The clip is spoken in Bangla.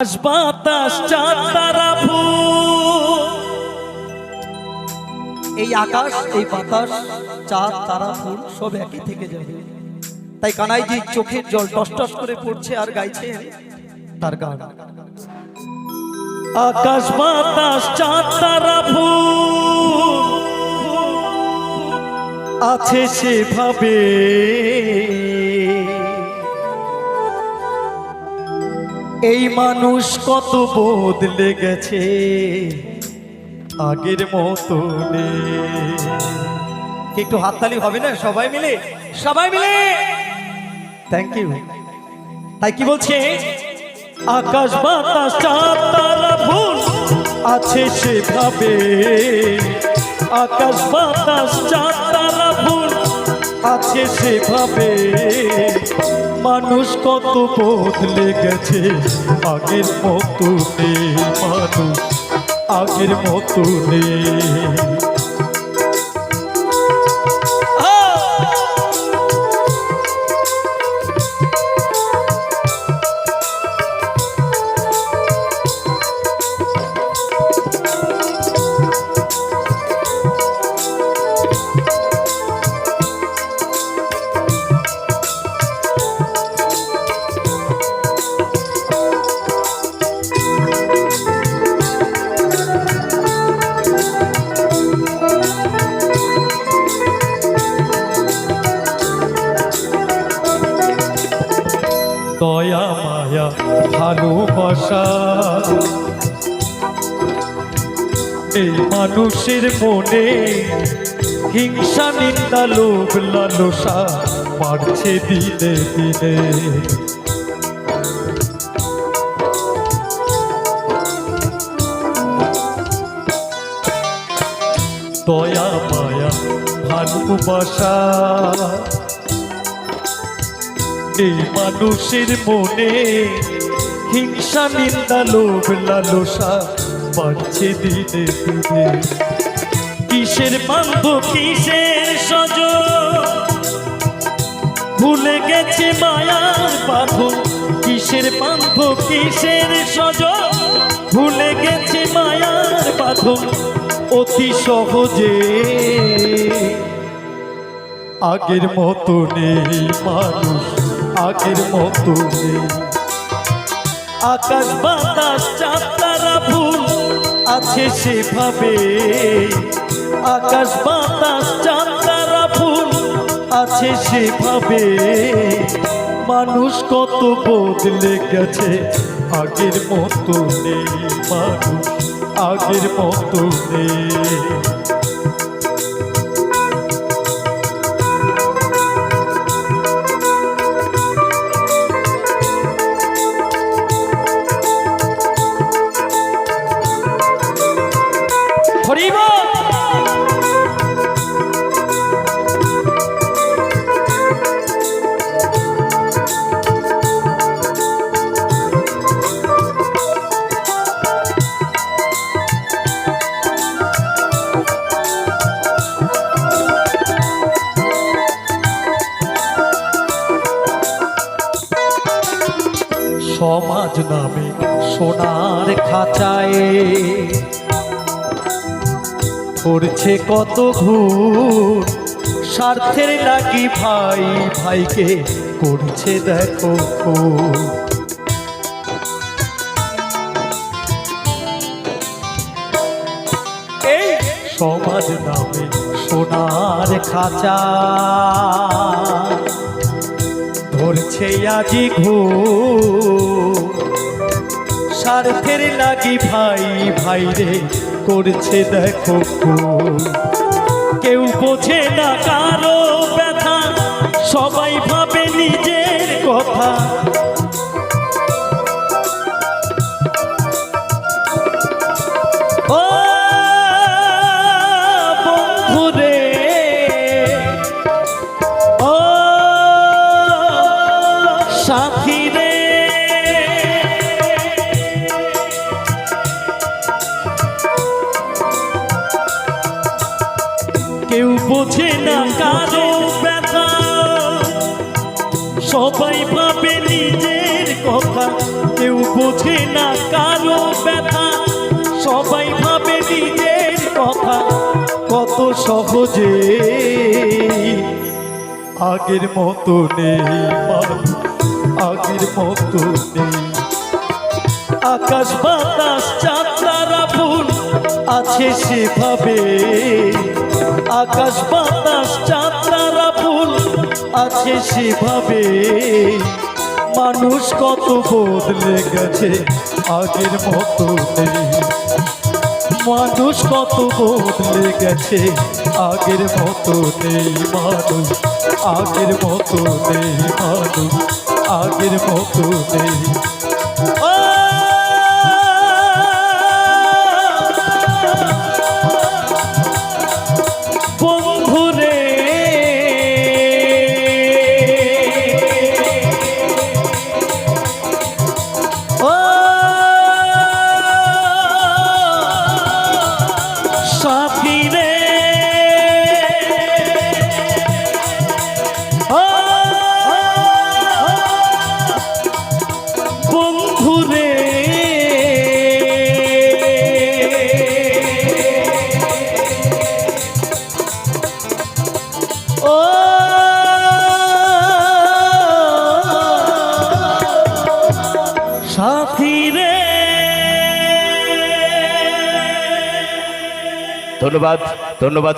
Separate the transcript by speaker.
Speaker 1: আকাশ বাতাস চাঁদ তারা
Speaker 2: এই আকাশ এই বাতাস চাঁদ তারা ফুল সব একই থেকে যাবে। তাই কানাইজি চোখের জল টস টস করে পড়ছে আর গাইছে তার গান।
Speaker 1: আকাশ বাতাস চাঁদ তারা ফুল আছে সেভাবে এই মানুষ কত বদলে গেছে আগের মতো
Speaker 2: একটু হাততালি হবে না? সবাই মিলে? সবাই মিলে? থ্যাংক ইউ তাই কি বলছে?
Speaker 1: আকাশ বাতাস তারা ফুল আছে সেভাবে। আকাশ বাতাস তারা ফুল আছে সেভাবে। মানুষ কত বদলে গেছে আগের মতো নেই মানুষ আগের মতো নেই। ভালোবাসা এই মানুষের মনে হিংসা নিন্দা লোভ লালসা বাড়ছে দিনে দিনে। দয়া মায়া ভালোবাসা এই মানুষের মনে হিংসা, নিন্দা, লোভ, লালসা বাড়ছে দিনে দিনে। কিসের বান্ধব কিসের সজ ভুলে গেছে মায়ার বাঁধন কিসের বান্ধব কিসের সজ ভুলে গেছে মায়ার বাঁধন অতি সহজে আগের মতো নেই মানুষ আগের মতো আকাশ বাতাস চাতারা ফুল আছে সেভাবে। আকাশ বাতাস চাতারা ফুল আছে সেভাবে। মানুষ কত বদলে গেছে আগের মতো নেই। মানুষ আগের মতো নেই। সমাজ নামে সোনার খাঁচায় করছে কত ঘুর, স্বার্থের লাগি ভাই ভাইকে করছে দেখো। এই সমাজ নামে সোনার খাঁচা ধরছে আজি ঘো স্বার্থের লাগি ভাই ভাই রে, করছে দেখো। কেউ বোঝে না কারও ব্যথা, সবাই ভাবে নিজের কথা ও বোঝে না কারও ব্যথা। সবাই ভাবে নিজের কথা, কেউ বোঝে না কারও ব্যথা। সবাই ভাবে নিজের কথা, কত সহজে। আগের মতো নেই আগের মতো নেই। আকাশ বাতাস চাঁদারা ফুল আছে সেভাবে। আকাশ বাতাস, চাঁদারা ফুল আছে সেভাবে। মানুষ কত বদলে গেছে আগের মতো মানুষ কত বদলে গেছে আগের মতো নেই মানুষ। আগের মতো নেই মানুষ। আগের মতো নেই।
Speaker 3: ধন্যবাদ ধন্যবাদ।